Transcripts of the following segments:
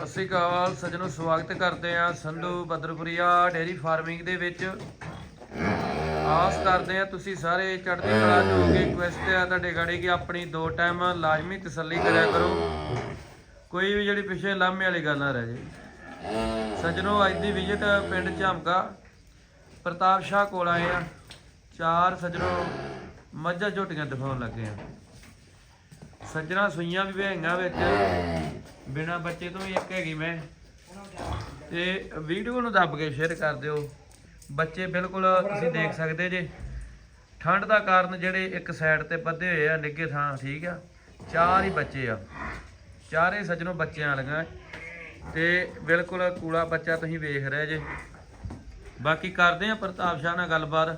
ਸਤਿ ਸ਼੍ਰੀ ਅਕਾਲ, ਸੱਜਣੋ ਸਵਾਗਤ ਕਰਦੇ ਆ ਸੰਧੂ ਬਦਰਪੁਰੀਆ ਡੇਰੀ ਫਾਰਮਿੰਗ ਦੇ ਵਿੱਚ। ਆਸ ਕਰਦੇ ਆ ਤੁਸੀਂ ਸਾਰੇ ਚੜ੍ਹਦੇ ਕਲਾ ਚ ਹੋਗੇ ਰਿਕੁਐਸਟ ਆ ਤੁਹਾਡੇ ਗਾੜੀ ਕਿ ਆਪਣੀ ਦੋ ਟਾਈਮ ਲਾਜ਼ਮੀ ਤਸੱਲੀ ਕਰਿਆ ਕਰੋ। ਕੋਈ ਵੀ ਜਿਹੜੀ ਪਿੱਛੇ ਲਾਮੇ ਵਾਲੀ ਗੱਲ ਨਾ ਰਹਿ ਜੇ। ਸੱਜਣੋ, ਅੱਜ ਦੀ ਵਿਜ਼ਿਟ ਪਿੰਡ ਝਾਮਕਾ, ਪ੍ਰਤਾਪ ਸ਼ਾਹ ਕੋਲ ਆਏ ਆ ਚਾਰ ਸੱਜਣੋ ਮੱਝਾਂ ਝੋਟੀਆਂ ਦਿਖਾਉਣ ਲੱਗੇ ਆ ਸੱਜਣਾ ਸੂਈਆਂ ਵੀ ਵਹਿੰਗਾ ਵਿੱਚ। ਬਿਨਾ ਬੱਚੇ ਤੋਂ ਵੀ ਇੱਕ ਹੈਗੀ ਮੈਂ। ਤੇ ਵੀਡੀਓ ਨੂੰ ਦੱਬ ਕੇ ਸ਼ੇਅਰ ਕਰ ਦਿਓ। ਬੱਚੇ ਬਿਲਕੁਲ ਤੁਸੀਂ ਦੇਖ ਸਕਦੇ ਜੇ। ਠੰਡ ਦਾ ਕਾਰਨ ਜਿਹੜੇ ਇੱਕ ਸਾਈਡ ਤੇ ਬੱਧੇ ਹੋਏ ਆ ਨਿੱਗੇ ਥਾਂ ਠੀਕ ਆ। ਚਾਰ ਹੀ ਬੱਚੇ ਆ। ਚਾਰੇ ਸੱਜਣੋਂ ਬੱਚਿਆਂ ਲਗਾ ਤੇ ਬਿਲਕੁਲ ਕੂੜਾ ਬੱਚਾ ਤੁਸੀਂ ਵੇਖ ਰਹੇ ਜੇ। ਬਾਕੀ ਕਰਦੇ ਆ ਪ੍ਰਤਾਪ ਸ਼ਾਹ ਨਾਲ ਗੱਲਬਾਤ।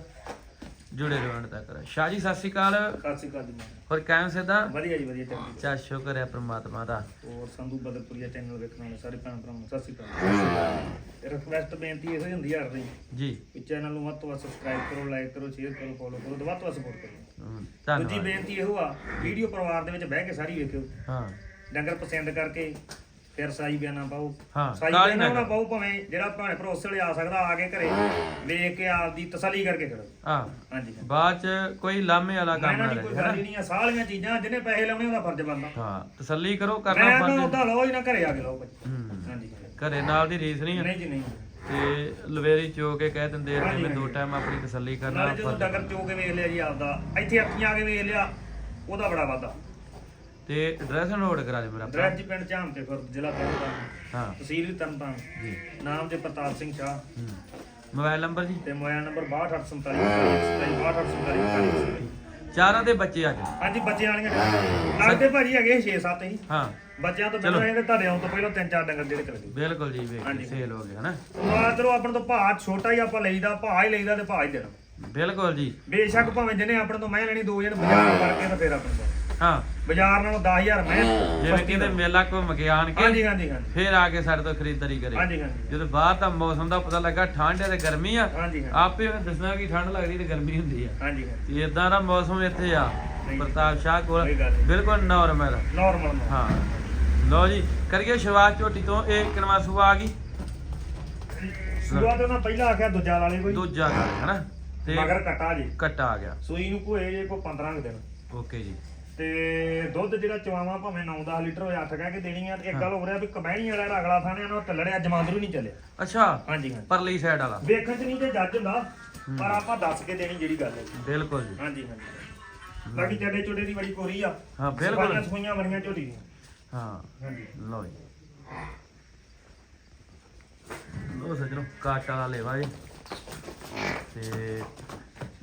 ਜੁੜੇ ਰਹਿਣ ਤੱਕ। ਸ਼ਾਹ ਜੀ ਸਤਿ ਸ਼੍ਰੀ ਅਕਾਲ। ਸਤਿ ਸ਼੍ਰੀ ਅਕਾਲ ਜੀ। ਹੋਰ ਕਾਇਮ ਸਿੱਧਾ? ਵਧੀਆ ਜੀ ਵਧੀਆ ਚੰਗੀ ਚਾ ਸ਼ੁਕਰ ਹੈ ਪ੍ਰਮਾਤਮਾ ਦਾ। ਹੋਰ ਸੰਧੂ ਬਦਲਪੁਰੀਆ ਚੈਨਲ ਵੇਖਣ ਵਾਲੇ ਸਾਰੇ ਭੈਣ ਭਰਾਵਾਂ ਨੂੰ ਸਤਿ ਸ਼੍ਰੀ ਅਕਾਲ। ਰਿਕਵੈਸਟ ਬੇਨਤੀ ਇਹੋ ਹੀ ਹੁੰਦੀ ਆ ਰਹੀ ਜੀ। ਕਿ ਚੈਨਲ ਨੂੰ ਵੱਧ ਤੋਂ ਵੱਧ ਸਬਸਕ੍ਰਾਈਬ ਕਰੋ ਲਾਈਕ ਕਰੋ ਸ਼ੇਅਰ ਕਰੋ ਫੋਲੋ ਕਰੋ ਤੇ ਵੱਧ ਤੋਂ ਵੱਧ ਸਪੋਰਟ ਕਰੋ। ਹਮ, ਦੂਜੀ ਧੰਨਵਾਦ। ਬੇਨਤੀ ਇਹੋ ਆ ਵੀਡੀਓ ਪਰਿਵਾਰ ਦੇ ਵਿੱਚ ਬਹਿ ਕੇ ਸਾਰੀ ਵੇਖਿਓ। ਹਾਂ। ਡੰਗਰ ਪਸੰਦ ਕਰਕੇ ਫਿਰ ਸਾਈ ਬਿਆਨਾ ਪਾਓ। ਹਾਂ, ਸਾਈ ਕਾਹਲੀ ਬਿਆਨਾ ਨਾ ਨਾ ਪਾਓ ਭਾਵੇਂ ਜਿਹੜਾ ਭਾਵੇਂ ਭਰੋਸੇ ਵਾਲੇ ਆ ਸਕਦਾ ਆ ਕੇ ਘਰੇ ਵੇਖ ਕੇ ਆਪਦੀ ਤਸੱਲੀ ਕਰਕੇ ਖੜੋ। ਹਾਂ। ਹਾਂਜੀ। ਬਾਅਦ ਚ ਕੋਈ ਲਾਮੇ ਵਾਲਾ ਮੈਂ ਕੰਮ ਇਹਨਾਂ ਨਾ ਦੀ ਰਹੇ ਕੋਈ ਹੈਨਾ? ਗੱਲ ਹੀ ਨਹੀਂ ਆ ਸਾਰੀਆਂ ਚੀਜ਼ਾਂ ਜਿਹਨੇ ਪੈਸੇ ਲਾਉਣੇ ਉਹਦਾ ਫਰਜ਼ ਬਣਦਾ। ਹਾਂ ਤਸੱਲੀ ਕਰੋ ਮੈਂ ਕਰਨਾ ਤਾਂ ਫਰਜ਼। ਉਹਦਾ ਲਓ ਹੀ ਨਾ ਘਰੇ ਆ ਕੇ ਲਓ ਭਾਜੀ। ਹੂੰ। ਹਾਂਜੀ। ਘਰੇ ਨਾਲ ਦੀ ਰੀਸ ਨਹੀਂ ਆ। ਨਹੀਂ ਜੀ ਨਹੀਂ ਤੇ ਲਵੇਰੀ ਚੋ ਕੇ ਕਹਿ ਦਿੰਦੇ ਆ ਹਾਂਜੀ, ਜਿਵੇਂ ਦੋ ਹਾਂਜੀ। ਟਾਈਮ ਆਪਣੀ ਤਸੱਲੀ ਕਰਨਾ ਨਾਲੇ ਜਦੋਂ ਫਰਜ਼ ਡੰਗਰ ਚੋ ਕੇ ਵੇਖ ਲਿਆ ਜੀ ਆਪਦਾ ਇੱਥੇ ਅੱਖੀਆਂ ਆ ਕੇ ਵੇਖ ਲਿਆ ਉਹਦਾ ਬੜਾ ਵਾਦਾ ਤੇ ਐਡਰੈਸ ਨੋਟ ਕਰਾ ਦੇ ਮੇਰਾ ਭਰਾ। ਦਰਜ ਪਿੰਡ ਝਾਮ ਤੇ ਖੁਰਦ ਜ਼ਿਲ੍ਹਾ ਤਰਨਤਾਰਨ ਹਾਂ। ਤਹਿਸੀਲ ਵੀ ਤਰਨਤਾਰਨ। ਜੀ। ਨਾਮ ਜੇ ਪ੍ਰਤਾਪ ਸਿੰਘ ਸ਼ਾਹ। ਹੂੰ। ਮੋਬਾਈਲ ਨੰਬਰ ਜੀ? ਤੇ ਮੋਬਾਈਲ ਨੰਬਰ 6247 ਚਾਰਾਂ ਦੇ ਬੱਚੇ ਅੱਜ ਹਾਂਜੀ ਬੱਚਿਆਂ ਵਾਲੀਆਂ ਲੱਗਦੇ ਭਾਜੀ ਹੈਗੇ 6-7 ਹੀ। ਹਾਂ। ਬੱਚਿਆਂ ਤੋਂ ਚਲੋ। ਬਿਨਾਂ ਇਹਦੇ ਤੁਹਾਡੇ ਆਉਣ ਤੋਂ ਪਹਿਲਾਂ ਤਿੰਨ ਚਾਰ ਡੰਗਰ ਜਿਹੜੇ ਗਏ ਬਿਲਕੁਲ ਜੀ ਵੇਖ ਹਾਂਜੀ। ਸੇਲ ਹੋ ਗਿਆ ਹਨਾ ਮਾਤਰੋ ਆਪਣੇ ਤੋਂ ਭਾਅ ਛੋਟਾ ਹੀ ਆਪਾਂ ਲਈਦਾ ਭਾਅ ਹੀ ਲਈਦਾ ਤੇ ਭਾਅ ਹੀ ਦੇਣਾ। ਬਿਲਕੁਲ ਜੀ। ਬੇਸ਼ੱਕ ਭਾਵੇਂ ਜਿਹਨੇ ਆਪਣੇ ਤੋਂ ਮੈਂ ਲੈਣੀ ਦੋ ਜਣ ਬਾਜ਼ਾਰ ਕਰਕੇ ਤਾਂ ਫੇਰ ਆਪਣੇ ਤੋਂ। ਹਾਂ। ਬਾਜ਼ਾਰ ਨਾਲੋਂ 10000 ਮੈਂ ਜਿਵੇਂ ਕਿਤੇ ਮੇਲਾ ਘੁੰਮ ਕੇ ਆਣ ਕੇ ਹਾਂਜੀ ਹਾਂਜੀ ਹਾਂਜੀ। ਫੇਰ ਆ ਕੇ ਸਾਡੇ ਤੋਂ ਖਰੀਦਦਾਰੀ ਕਰੇ। ਹਾਂਜੀ ਹਾਂਜੀ ਜਦੋਂ ਬਾਹਰ ਦਾ ਮੌਸਮ ਦਾ ਪਤਾ ਲੱਗਾ ਠੰਡ ਹੈ ਤੇ ਗਰਮੀ ਆ ਹਾਂਜੀ ਆਪੇ ਉਹਨੇ ਦੱਸਣਾ ਕਿ ਠੰਡ ਲੱਗਦੀ ਤੇ ਗਰਮੀ ਹੁੰਦੀ ਆ। ਹਾਂਜੀ ਹਾਂਜੀ। ਤੇ ਇਦਾਂ ਦਾ ਮੌਸਮ ਇੱਥੇ ਆ। ਪ੍ਰਤਾਪ ਸ਼ਾਹ ਕੋਲ। ਬਿਲਕੁਲ ਨਾਰਮਲ ਨਾਰਮਲ ਹਾਂ। ਲਓ ਜੀ ਕਰੀਏ ਸ਼ੁਰੂਆਤ ਝੋਟੀ ਤੋਂ ਇਹ ਕਿਨਵਾ ਸੂਆ ਆ ਗਈ? ਸ਼ੁਰੂਆਤ ਉਹਨਾਂ ਪਹਿਲਾਂ ਆਖਿਆ ਦੂਜਾ ਵਾਲੇ ਕੋਈ। ਦੂਜਾ ਹੈ ਨਾ ਤੇ ਮਗਰ ਕਟਾ ਜੀ। ਕੱਟਾ ਆ ਗਿਆ। ਸੂਈ ਨੂੰ ਕੋਏ ਜੇ ਕੋ 15 ਕੁ ਦਿਨ। ਓਕੇ ਜੀ। ਤੇ ਦੁੱਧ ਜਿਹੜਾ ਚਵਾਵਾ ਭਾਵੇਂ 9-10 ਲੀਟਰ ਹੋਇਆ 8 ਕਹਿ ਕੇ ਦੇਣੀ ਆ ਤੇ ਇੱਕ ਗੱਲ ਹੋ ਰਿਹਾ ਵੀ ਕਮਹਿਣੀ ਵਾਲਾ ਜਿਹੜਾ ਅਗਲਾ ਥਾਣੇ ਨਾਲ ਟੱਲੜਿਆ ਜਮਾਂਦਰੂ ਨਹੀਂ ਚੱਲਿਆ। ਅੱਛਾ। ਹਾਂਜੀ ਹਾਂਜੀ। ਪਰਲੀ ਸਾਈਡ ਵਾਲਾ। ਵੇਖਣ ਚ ਨਹੀਂ ਤੇ ਜੱਜ ਹੁੰਦਾ ਪਰ ਆਪਾਂ ਦੱਸ ਕੇ ਦੇਣੀ ਜਿਹੜੀ ਗੱਲ ਹੈ। ਬਿਲਕੁਲ ਜੀ। ਹਾਂਜੀ ਹਾਂਜੀ। ਬਾਕੀ ਚੱਡੇ ਚੋਡੇ ਦੀ ਬੜੀ ਕੋਰੀ ਆ। ਹਾਂ ਬਿਲਕੁਲ। ਸਫਾਈਆਂ ਬੜੀਆਂ ਝੋਟੀ ਦੀਆਂ। ਹਾਂ। ਹਾਂਜੀ। ਲਓ ਜੀ। ਲੋ ਸੱਜਣੋ ਕਾਟ ਵਾਲਾ ਲੇਵਾ ਜੀ। ਤੇ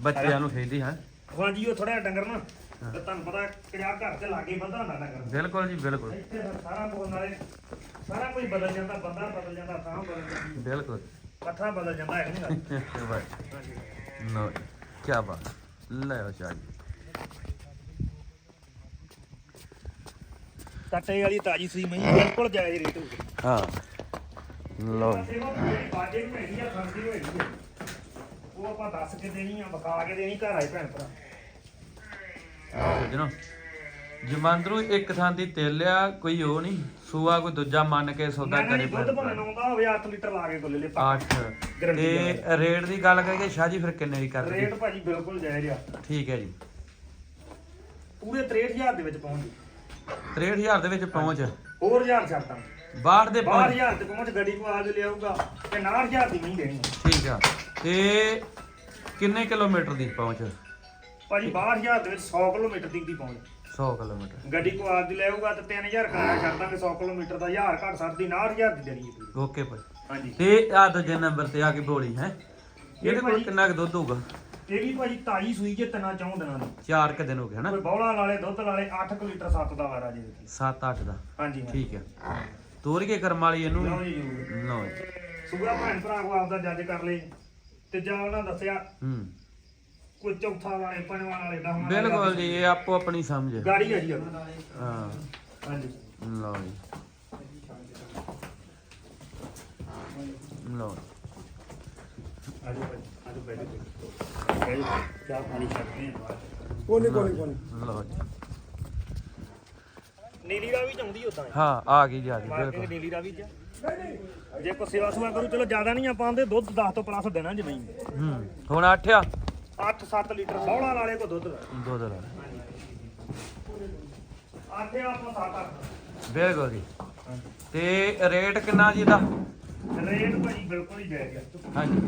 ਬੱਚਿਆਂ ਨੂੰ ਖੇਦੀ ਹੈ। ਹਾਂਜੀ ਉਹ ਥੋੜਾ ਡੰਗਰ ਨਾ। ਤੇ ਤੁਹਾਨੂੰ ਪਤਾ ਕਿਆ ਘਰ ਤੇ ਲਾਗੇ ਬੰਦਾ ਹੁੰਦਾ ਡੰਗਰ ਬਿਲਕੁਲ ਜੀ ਬਿਲਕੁਲ। ਇੱਥੇ ਸਾਰਾ ਕੁਝ ਨਾਲੇ ਸਾਰਾ ਕੁਝ ਬਦਲ ਜਾਂਦਾ ਬੰਦਾ ਬਦਲ ਜਾਂਦਾ ਥਾਂ ਬਦਲ ਜਾਂਦੀ। ਬਿਲਕੁਲ। ਪੱਠਾ ਬਦਲ ਜਾਂਦਾ ਹੈ ਨਹੀਂ ਗੱਲ। ਲਓ ਕੀ ਬਾਤ। ਲੈ ਸ਼ਾਹ ਜੀ। ਕੱਟੇ ਵਾਲੀ ਤਾਜੀ ਸੂਈ ਮਈ ਬਿਲਕੁਲ ਜਾਇਜ਼ ਰੇਟ ਹਾਂ ਲਓ ਜੀ। ਸੇਵਾ ਜਿਹੜੀ ਬਾਜੇ ਨੂੰ ਹੈਗੀ ਆ ਖਰਚੀ ਹੋਏਗੀ ਉਹ ਆਪਾਂ ਦੱਸ ਕੇ ਦੇਣੀ ਆ ਬਕਾ ਕੇ ਦੇਣੀ ਘਰ ਆਏ ਭੈਣ ਭਰਾ। ਸੱਜਣੋ ਜਮਾਂਦਰੂ ਇੱਕ ਥਾਂ ਦੀ ਤੇਲਿਆ ਕੋਈ ਉਹ ਨਹੀਂ। ਸੂਆ ਕੋਈ ਦੂਜਾ ਮੰਨ ਕੇ ਸੌਦਾ ਕਰੇ ਦੁੱਧ ਭਾਵੇਂ ਨੌਂਦਾ ਹੋਵੇ 8 ਲੀਟਰ ਲਾ ਕੇ ਕੋਲੇ ਲੈ ਪਾ 8 Guarantee ਤੇ ਰੇਟ ਦੀ ਗੱਲ ਕਰੀਏ ਸ਼ਾਹ ਜੀ ਫਿਰ ਕਿੰਨੇ ਦੀ ਕਰ ਰੇਟ ਭਾਜੀ ਬਿਲਕੁਲ ਜਾਇਜ਼ ਆ। ਠੀਕ ਹੈ ਜੀ। ਪੂਰੇ 63000 ਦੇ ਵਿੱਚ ਪਹੁੰਚ। ਗਈ 63000 ਦੇ ਵਿੱਚ ਪਹੁੰਚ। ਹੋਰ ਹਜ਼ਾਰ ਛੱਡਾਂ 62 ਦੇ ਪਹੁੰਚ 12000 ਤੇ ਪਹੁੰਚ ਗੱਡੀ ਕੋ ਆ ਕੇ ਲਿਆਊਗਾ ਤੇ 90000 ਦੀ ਨਹੀਂ ਦੇਣੀ। ਆ। ਠੀਕ ਆ। ਤੇ ਕਿੰਨੇ ਕਿਲੋਮੀਟਰ ਦੀ ਪਹੁੰਚ? ਭਾਜੀ 62000 ਦੇ ਵਿੱਚ 100 ਕਿਲੋਮੀਟਰ ਤੱਕ ਦੀ ਪਹੁੰਚ 100 ਕਿਲੋਮੀਟਰ। ਗੱਡੀ ਕੋ ਆ ਕੇ ਲਿਆਊਗਾ ਤੇ 3000 ਕਿਰਾਇਆ ਛੱਡ ਦਾਂਗੇ 100 ਕਿਲੋਮੀਟਰ ਦਾ 1000 ਘੱਟ ਸਕਦੀ 90000 ਦੀ ਦੇਣੀ ਹੈ ਪੂਰੀ। ਓਕੇ ਭਾਈ। ਹਾਂਜੀ। ਤੇ ਆ ਦੂਜੇ ਨੰਬਰ ਤੇ ਆ ਕੇ ਬੋਲੀ ਹੈ। ਇਹਦੇ ਕੋਲ ਭਾਈ- ਕਿੰਨਾ ਕੁ ਦੁੱਧ ਹੋਊਗਾ? ਇਹ ਵੀ ਭਾਜੀ ਤਾਈ ਸੂਈ ਜੇ ਤਿੰਨਾਂ ਚੌਂ ਦਿਨਾਂ ਦੀ। ਚਾਰ ਕੁ ਦਿਨ ਹੋ ਗਏ ਹਨਾ ਕੋਈ ਬੌਲਾ ਵਾਲੇ ਦੁੱਧ ਵਾਲੇ 8 ਲੀਟਰ 7 ਦਾ ਵਾਰਾ ਜੀ ਦੇਖੀ 7-8 ਦਾ। ਹਾਂਜੀ ਠੀਕ ਹੈ। ਤੋਰ ਕੇ ਕਰਮ ਵਾਲੀ ਇਹਨੂੰ ਲਓ ਜੀ ਜ਼ਰੂਰ। ਲਓ ਜੀ। ਸੂਗਾ ਭੈਣ ਭਰਾ ਕੋ ਆਪਦਾ ਜੱਜ ਕਰ ਲਈ ਤੇ ਜਾਂ ਉਹਨਾਂ ਦੱਸਿਆ ਹੂੰ। ਕੋਈ ਚੌਥਾ ਵਾਲੇ ਪੰਜਵਾਂ ਵਾਲੇ ਦਸਵਾਂ ਵਾਲੇ ਬਿਲਕੁਲ ਜੀ ਇਹ ਆਪੋ ਆਪਣੀ ਸਮਝ ਗਾੜੀ ਹੈ ਜੀ ਆਪਣੀ। ਹਾਂ। ਹਾਂਜੀ। ਲਓ ਜੀ। ਲਓ। ਆਜੋ ਭਾਈ ਆਜੋ ਬੈਠੋ। ਬੈਠੋ ਚਾਹ ਪਾਣੀ ਛੱਡਦੇ ਆ ਕੋਨੇ ਕੋਨੇ ਕੋਨੇ ਲਓ ਜੀ। ਨੀਲੀ ਰਾਵੀ ਚ ਆਉਂਦੀ ਉਦਾਂ ਹਾਂ ਆ ਗਈ ਜੀ ਆ ਗਈ ਮਾਰਕਿੰਗ ਬਿਲਕੁਲ। ਨੀਲੀ ਰਾਵੀ ਚ ਜੇ ਕੋ ਸੇਵਾ ਕਰੂ ਚਲੋ ਜ਼ਿਆਦਾ ਨਹੀਂ ਆਪਾਂ ਆਂਦੇ ਦੁੱਧ 10 ਤੋਂ ਪਲੱਸ ਦੇਣਾ ਜਮਈ ਹੂੰ ਹੁਣ 8 ਆ। 8-7 ਲੀਟਰ ਬੌਲਾ ਵਾਲੇ ਕੋ ਦੁੱਧ ਦੋ। ਦੋ। ਲਾ 8 ਆਪਾਂ 7-8 ਬਿਲਕੁਲ ਜੀ। ਤੇ ਰੇਟ ਕਿੰਨਾ ਜੀ ਇਹਦਾ? ਰੇਟ ਭਾਜੀ ਬਿਲਕੁਲ ਹੀ ਜਾਇਜ਼ ਆ ਹਾਂਜੀ।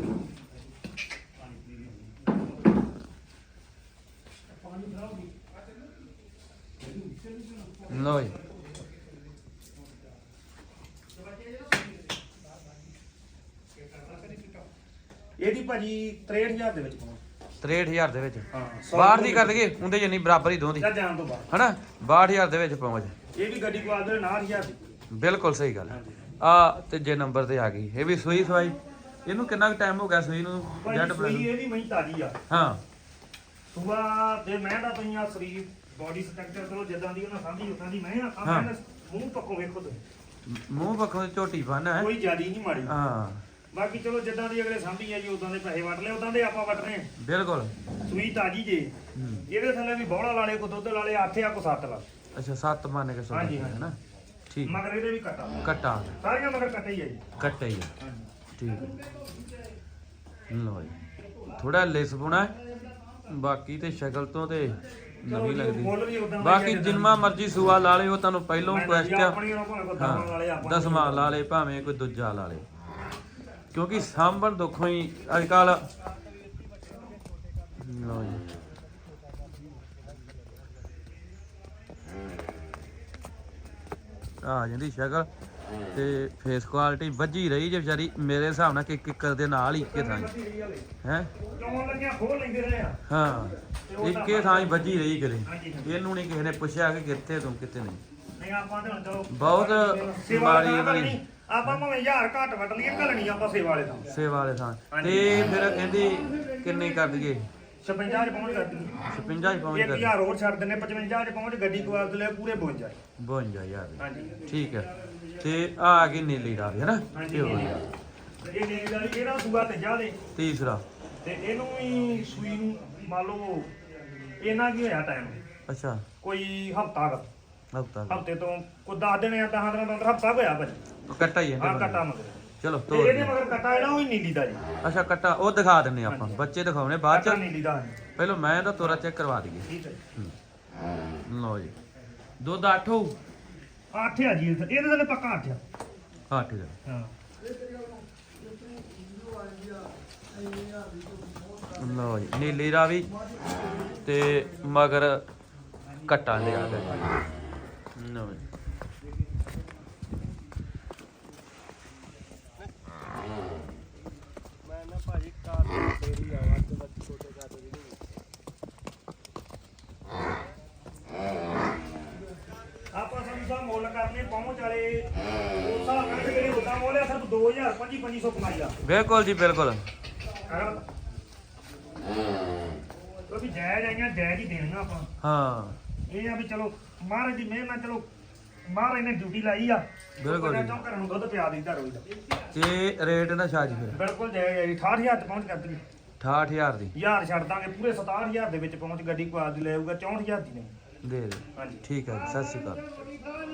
ਲੋ ਜੀ। ਇਹਦੀ ਭਾਜੀ 63000 ਦੇ ਵਿੱਚ ਪਾਉਂ 63000 ਦੇ ਵਿੱਚ। ਹਾਂ ਬਾਹਰ ਦੀ ਕਰ ਦਈਏ ਉਹਦੇ ਜਿੰਨੀ ਬਰਾਬਰ ਹੀ ਦੋਂਦੀ ਜਾਂ ਜਾਣ ਤੋਂ ਬਾਅਦ। ਹਨਾ? 62000 ਦੇ ਵਿੱਚ ਪਹੁੰਚ। ਇਹ ਵੀ ਗੱਡੀ ਕੋ ਆਦੇ 90000 ਦੀ। ਬਿਲਕੁਲ ਸਹੀ ਗੱਲ ਹਾਂਜੀ। ਆ ਤੇ ਜੇ ਨੰਬਰ ਤੇ ਆ ਗਈ। ਇਹ ਵੀ ਸੂਈ ਸਵਾਈ। ਇਹਨੂੰ ਕਿੰਨਾ ਕੁ ਟਾਈਮ ਹੋ ਗਿਆ ਸੂਈ ਨੂੰ? ਭਾਜੀ ਜੱਟ ਸੂਈ ਇਹਦੀ ਮਹੀਂ ਤਾਜੀ ਆ। ਹਾਂ। ਸੁਬਾ ਦੇ ਮੈਂ ਦਾ ਪਈਆਂ ਸਰੀਰ ਬਾਡੀ ਸਟਰਕਚਰ ਚਲੋ ਜਿੱਦਾਂ ਦੀ ਉਹਨਾਂ ਸਾਂਭੀ ਉਤਾਂ ਦੀ ਮੈਂ ਆ ਹਾਂ। ਮੂੰਹ ਪੱਕੋ ਵੇਖੋ ਤੁਸੀਂ। ਮੂੰਹ ਪੱਖੋਂ ਝੋਟੀ ਫਨ ਹੈ। ਕੋਈ ਜਿਆਦੀ ਨਹੀਂ ਮਾੜੀ। ਹਾਂ। ਬਾਕੀ ਚਲੋ ਜਿੱਦਾਂ ਦੀ ਅਗਲੇ ਸਾਂਭੀ ਆ ਜੀ ਉਦਾਂ ਦੇ ਪੈਸੇ ਵੱਟ ਲਏ ਉਦਾਂ ਦੇ ਆਪਾਂ ਵੱਟ ਰਹੇ ਹਾਂ। ਬਿਲਕੁਲ। ਸੂਈ ਤਾਜੀ ਜੇ। ਇਹਦੇ ਥੱਲੇ ਵੀ ਬੌੜਾ ਲਾਲੇ ਕੋ ਦੁੱਧ ਲਾਲੇ ਆਥੇ ਆ ਕੋ ਸੱਤ ਲਾ ਅੱਛਾ ਸੱਤ ਮੰਨ ਕੇ ਸੋਣਾ ਹਾਂਜੀ। ਹੈ ਨਾ ਠੀਕ। ਮਗਰ ਇਹਦੇ ਵੀ ਕੱਟਾ। ਕੱਟਾ। ਸਾਰੀਆਂ ਮਗਰ ਕੱਟੇ ਹੀ ਆ ਜੀ। ਕੱਟਾ ਹੀ ਆ। ਠੀਕ ਹੈ ਲੋ ਜੀ। ਥੋੜਾ ਲਿਸ ਪੁਣਾ ਬਾਕੀ ਤੇ ਸ਼ਕਲ ਤੋਂ ਤੇ ਨਵੀਂ ਲੱਗਦੀ। ਉਦਾਂ ਦਾ ਬਾਕੀ ਜਿੰਨਾ ਮਰਜ਼ੀ ਸੂਆ ਲਾ ਲਿਓ ਤੁਹਾਨੂੰ ਪਹਿਲੋਂ ਕੁਐਸਟ ਆ ਆਪਣੀ ਉਹਨਾਂ ਕੋਲ ਦਸਾਂ ਵਾਲੇ ਹਾਂ ਆਪਾਂ ਦਸਵਾਂ ਲਾ ਲੇ ਭਾਵੇਂ ਕੋਈ ਦੂਜਾ ਲਾ ਲੇ। ਕਿਉਂਕਿ ਸਾਂਭਣ ਦੁੱਖੋਂ ਹੀ ਅੱਜ ਕੱਲ ਲੋ ਜੀ। ਆ ਜਾਂਦੀ ਸ਼ਕਲ ਤੇ ਫੇਸ ਕੁਆਲਿਟੀ ਵੱਜੀ ਰਹੀ ਜੇ ਵਿਚਾਰੀ ਮੇਰੇ ਹਿਸਾਬ ਨਾਲ ਕਿ ਕਿੱਕਰ ਦੇ ਨਾਲ ਹੀ ਇੱਕੇ ਥਾਂ ਹੈ। ਹਾਂ? ਇੱਕੇ ਥਾਂ ਹੀ ਵੱਜੀ ਰਹੀ ਕਰੇ ਇਹਨੂੰ ਨਹੀਂ ਕਿਸੇ ਨੇ ਪੁੱਛਿਆ ਕਿ ਕਿੱਥੇ ਤੂੰ ਕਿੱਥੇ ਨਹੀਂ। ਨਹੀਂ ਆਪਾਂ ਤੇ ਹੁਣ ਚਲੋ ਬਹੁਤ। ਨਹੀਂ ਆਪਾਂ ਭਾਵੇਂ ਹਜ਼ਾਰ ਘੱਟ ਵੱਟ ਲਈਏ ਘਲਣੀ ਆਪਾਂ ਸੇਵਾ ਵਾਲੇ ਦਾ ਸੇਵਾ ਵਾਲੇ ਥਾਂ। ਤੇ ਫਿਰ ਕਹਿੰਦੀ ਕਿੰਨੀ ਕਰ ਦਈਏ? 56 ਚ ਪਹੁੰਚ ਕਰਦੀ 56 ਹੀ ਪਹੁੰਚ ਇੱਕ ਕਰ ਹਜ਼ਾਰ ਹੋਰ ਛੱਡ ਦਿੰਨੇ 55 ਚ ਪਹੁੰਚ ਗੱਡੀ ਕੋ ਆਦ ਲੈ ਪੂਰੇ 52 52 ਯਾਰ ਹਾਂਜੀ। ਠੀਕ ਹੈ। ਤੇ ਆ ਆ ਗਈ ਨੀਲੀ ਦਾ ਹੈ ਨਾ? ਹਾਂਜੀ ਇਹ ਹੋ ਨੀਲੀ ਇਹ ਨੀਲੀ ਵਾਲੀ ਇਹਦਾ ਸੂਆ ਤੇ ਜਾ ਦੇ? ਤੀਸਰਾ। ਤੇ ਇਹਨੂੰ ਵੀ ਸੂਈ ਨੂੰ ਮੰਨ ਲਓ ਇਹਨਾਂ ਕੀ ਹੋਇਆ ਟਾਈਮ ਅੱਛਾ। ਕੋਈ ਹਫਤਾ ਕ। ਹਫਤਾ ਹਫ਼ਤੇ ਤੋਂ ਕੋਈ 10 ਦਿਨ ਜਾਂ 10 ਦਿਨਾਂ ਤੋਂ ਹਫਤਾ ਹੋਇਆ ਭਾਜੀ ਕੱਟਾ ਹੀ ਹੈ ਆ ਇਹਦੇ ਕੱਟਾ ਮਗਰ। ਚਲੋ ਤੇ ਤੋੜ ਇਹਦੇ। ਮਗਰ ਕੱਟਾ ਜਿਹੜਾ ਉਹ ਹੀ ਨੀਲੀ ਦਾ ਜੀ। ਅੱਛਾ ਕੱਟਾ ਉਹ ਦਿਖਾ ਦਿੰਨੇ ਆਪਾਂ। ਬੱਚੇ ਦਿਖਾਉਣੇ ਬਾਅਦ ਕੱਟਾ ਚ ਨੀਲੀ ਦਾ। ਹੈ। ਪਹਿਲਾਂ ਮੈਂ ਤਾਂ ਤੋਰਾ ਚੈੱਕ ਕਰਵਾ ਦਈਏ। ਠੀਕ ਹੈ। ਲਓ ਜੀ। ਦੁੱਧ 8 ਹੋਊ? ਅੱਠ ਆ ਜੀ ਇਹਦੇ ਇਹਦੇ ਥੱਲੇ ਪੱਕਾ ਅੱਠ ਆ। ਹਾਂ ਠੀਕ ਹੈ। ਹਾਂ ਲਓ ਜੀ ਨੀਲੀ ਰਾਵੀ ਤੇ ਮਗਰ ਕੱਟਾ ਲਿਆ। ਗਿਆ ਜੀ ਮੈਂ ਨਾ ਭਾਜੀ ਕਾਰ ਤੇਰੀ ਆਵਾਜ਼ ਤੇ ਬੱਚ ਛੋਟੇ ਕਰ ਦੇ ਆਪਾਂ ਸਾਨੂੰ ਤਾਂ ਮੁੱਲ ਕਰਨੇ ਪਹੁੰਚ ਵਾਲੇ। ਉਸ ਹਿਸਾਬ ਨਾਲ ਜਿਹੜੇ ਉਦਾਂ ਮੁੱਲ ਆ ਸਿਰਫ 2000 25 2500 ਕਮਾਈ ਆ। ਬਿਲਕੁਲ ਜੀ ਬਿਲਕੁਲ। ਅਗਰ ਉਹ ਵੀ ਜਾਇਜ਼ ਆਈਆਂ ਜਾਇਜ਼ ਹੀ ਦੇਣੀਆਂ ਆਪਾਂ। ਹਾਂ। ਇਹ ਆ ਵੀ ਚਲੋ ਮਹਾਰਾਜ ਦੀ ਮਿਹਰ ਨਾਲ ਚਲੋ ਮਹਾਰਾਜ ਨੇ ਡਿਊਟੀ ਲਾਈ ਆ। ਬਿਲਕੁਲ ਜੀ। ਕਿਉਂ ਘਰਾਂ ਨੂੰ ਦੁੱਧ ਪਿਆ ਦਿੰਦਾ ਰੋਜ਼ ਦਾ। ਤੇ ਰੇਟ ਨਾ ਛਾਜ ਫਿਰ। ਬਿਲਕੁਲ ਆ ਜੀ 68000 ਤੇ ਪਹੁੰਚ ਕਰ ਦਿੱਤੀ 68000 ਦੀ। ਹਜ਼ਾਰ ਛੱਡ ਦਾਂਗੇ ਪੂਰੇ 67000 ਦੇ ਵਿੱਚ ਪਹੁੰਚ ਗੱਡੀ ਕੋ ਆਦੀ ਲੈ ਆਊਗਾ 64000 ਦੀ ਨਹੀਂ। ਦੇ ਦੇ। ਹਾਂਜੀ। ਠੀਕ ਹੈ ਜੀ, ਸਤਿ ਸ਼੍ਰੀ ਅਕਾਲ।